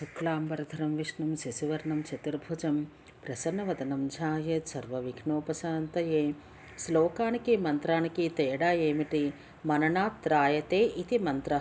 శుక్లాంబరధరం విష్ణుం శశివర్ణం చతుర్భుజం ప్రసన్నవదనం ఝాయేత్ సర్వవిఘ్నోపశాంతయే. శ్లోకానికి మంత్రానికి తేడా ఏమిటి? మననాత్రాయతే ఇది మంత్ర.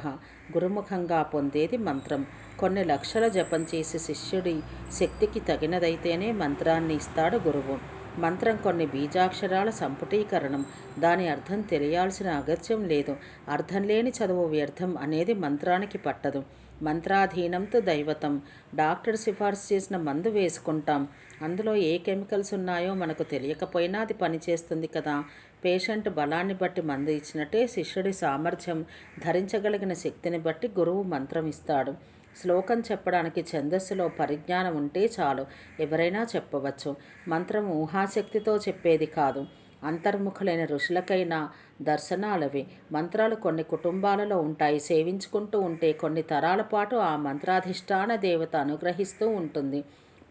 గురుముఖంగా పొందేది మంత్రం. కొన్ని లక్షల జపం చేసి శిష్యుడి శక్తికి తగినదైతేనే మంత్రాన్ని ఇస్తాడు గురువు. మంత్రం కొన్ని బీజాక్షరాల సంపుటీకరణం. దాని అర్థం తెలియాల్సిన అగత్యం లేదు. అర్థం లేని చదువు వ్యర్థం అనేది మంత్రానికి పట్టదు. మంత్రాధీనంతో దైవతం. డాక్టర్ సిఫార్సు చేసిన మందు వేసుకుంటాం. అందులో ఏ కెమికల్స్ ఉన్నాయో మనకు తెలియకపోయినా అది పనిచేస్తుంది కదా. పేషెంట్ బలాన్ని బట్టి మందు ఇచ్చినట్టే శిష్యుడి సామర్థ్యం ధరించగలిగిన శక్తిని బట్టి గురువు మంత్రం ఇస్తాడు. శ్లోకం చెప్పడానికి ఛందస్సులో పరిజ్ఞానం ఉంటే చాలు. ఎవరైనా చెప్పవచ్చు. మంత్రం ఊహాశక్తితో చెప్పేది కాదు. అంతర్ముఖులైన ఋషులకైనా దర్శనాలవి. మంత్రాలు కొన్ని కుటుంబాలలో ఉంటాయి. సేవించుకుంటూ ఉంటే కొన్ని తరాల పాటు ఆ మంత్రాధిష్టాన దేవత అనుగ్రహిస్తూ ఉంటుంది.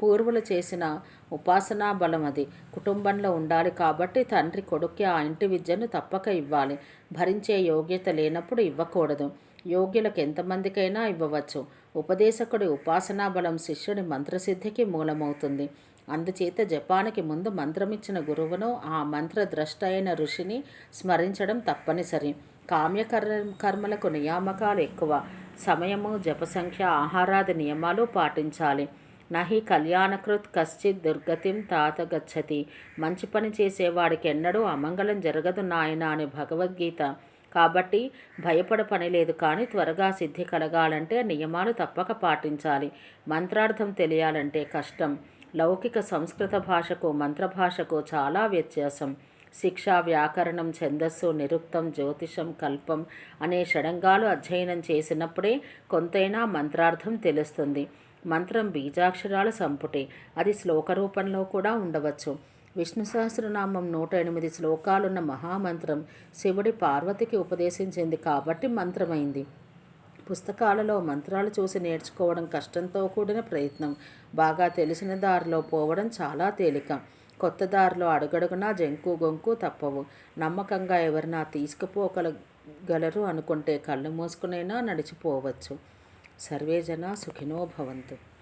పూర్వులు చేసిన ఉపాసనా బలం అది. కుటుంబంలో ఉండాలి కాబట్టి తండ్రి కొడుక్కి ఆ ఇంటి విద్యను తప్పక ఇవ్వాలి. భరించే యోగ్యత లేనప్పుడు ఇవ్వకూడదు. యోగ్యులకు ఎంతమందికైనా ఇవ్వవచ్చు. ఉపదేశకుడి ఉపాసనా బలం శిష్యుడి మంత్రసిద్ధికి మూలమవుతుంది. అందుచేత జపానికి ముందు మంత్రమిచ్చిన గురువును ఆ మంత్రద్రష్ట అయిన ఋషిని స్మరించడం తప్పనిసరి. కామ్యకర్ కర్మలకు నియామకాలు ఎక్కువ. సమయము జపసంఖ్య ఆహారాది నియమాలు పాటించాలి. నహి కళ్యాణకృత్ కశ్చిత్ దుర్గతిం తాత గచ్చతి. మంచి పని చేసేవాడికి ఎన్నడూ అమంగళం జరగదు నాయన అని భగవద్గీత. కాబట్టి భయపడ పని లేదు కానీ త్వరగా సిద్ధి కలగాలంటే నియమాలు తప్పక పాటించాలి. మంత్రార్థం తెలియాలంటే కష్టం. లౌకిక సంస్కృత భాషకు మంత్రభాషకు చాలా వ్యత్యాసం. శిక్ష వ్యాకరణం ఛందస్సు నిరుక్తం జ్యోతిషం కల్పం అనే షడంగాలు అధ్యయనం చేసినప్పుడే కొంతైనా మంత్రార్థం తెలుస్తుంది. మంత్రం బీజాక్షరాల సంపుటి. అది శ్లోక రూపంలో కూడా ఉండవచ్చు. విష్ణు సహస్రనామం నూట ఎనిమిది శ్లోకాలున్న మహామంత్రం శివుడి పార్వతికి ఉపదేశించింది కాబట్టి మంత్రమైంది. పుస్తకాలలో మంత్రాలు చూసి నేర్చుకోవడం కష్టంతో కూడిన ప్రయత్నం. బాగా తెలిసిన దారిలో పోవడం చాలా తేలిక. కొత్త దారిలో అడుగడుగునా జంకు గొంకు తప్పవు. నమ్మకంగా ఎవరినా తీసుకుపోగలగలరు అనుకుంటే కళ్ళు మూసుకునైనా నడిచిపోవచ్చు. సర్వేజన సుఖినో భవంతు.